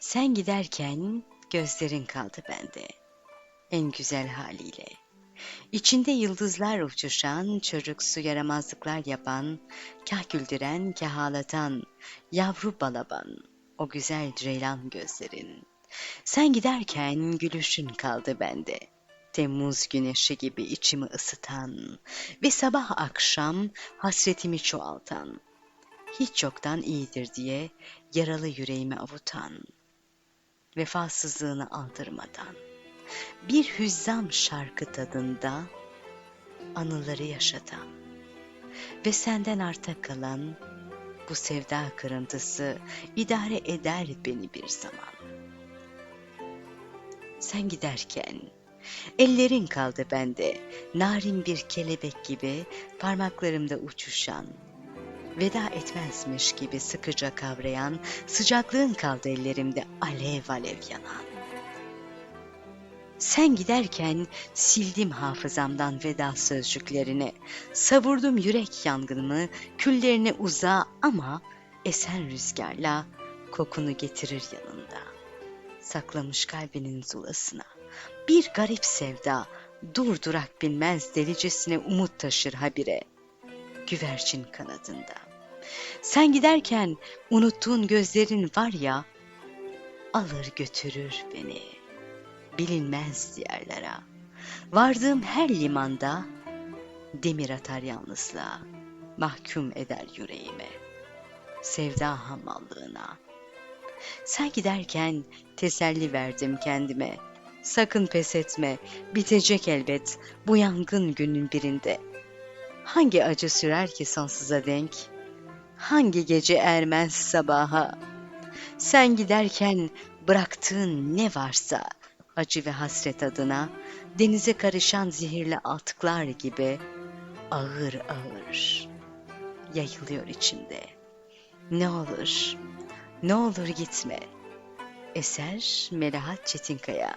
Sen giderken gözlerin kaldı bende. En güzel haliyle. İçinde yıldızlar uçuşan, çocuksu yaramazlıklar yapan, kah güldüren, kah ağlatan, yavru balaban, o güzel ceylan gözlerin. Sen giderken gülüşün kaldı bende. Temmuz güneşi gibi içimi ısıtan ve sabah akşam hasretimi çoğaltan. Hiç yoktan iyidir diye yaralı yüreğimi avutan. Vefasızlığını aldırmadan. Bir hüzzam şarkı tadında anıları yaşatan ve senden arta kalan bu sevda kırıntısı idare eder beni bir zaman. Sen giderken ellerin kaldı bende, narin bir kelebek gibi parmaklarımda uçuşan, veda etmezmiş gibi sıkıca kavrayan, sıcaklığın kaldı ellerimde alev alev yanan. Sen giderken sildim hafızamdan veda sözcüklerini, savurdum yürek yangınımı küllerine uzağa ama esen rüzgarla kokunu getirir yanında. Saklamış kalbinin zulasına bir garip sevda durdurak bilmez delicesine umut taşır habire güvercin kanadında. Sen giderken unuttuğun gözlerin var ya alır götürür beni.'' bilinmez diyarlara. Vardığım her limanda demir atar yalnızlığa, mahkum eder yüreğime, sevda hamallığına. Sen giderken teselli verdim kendime. Sakın pes etme, bitecek elbet bu yangın günün birinde. Hangi acı sürer ki sonsuza denk? Hangi gece ermez sabaha? Sen giderken bıraktığın ne varsa acı ve hasret adına denize karışan zehirli atıklar gibi ağır ağır yayılıyor içimde. Ne olur, ne olur gitme. Eser Melahat Çetinkaya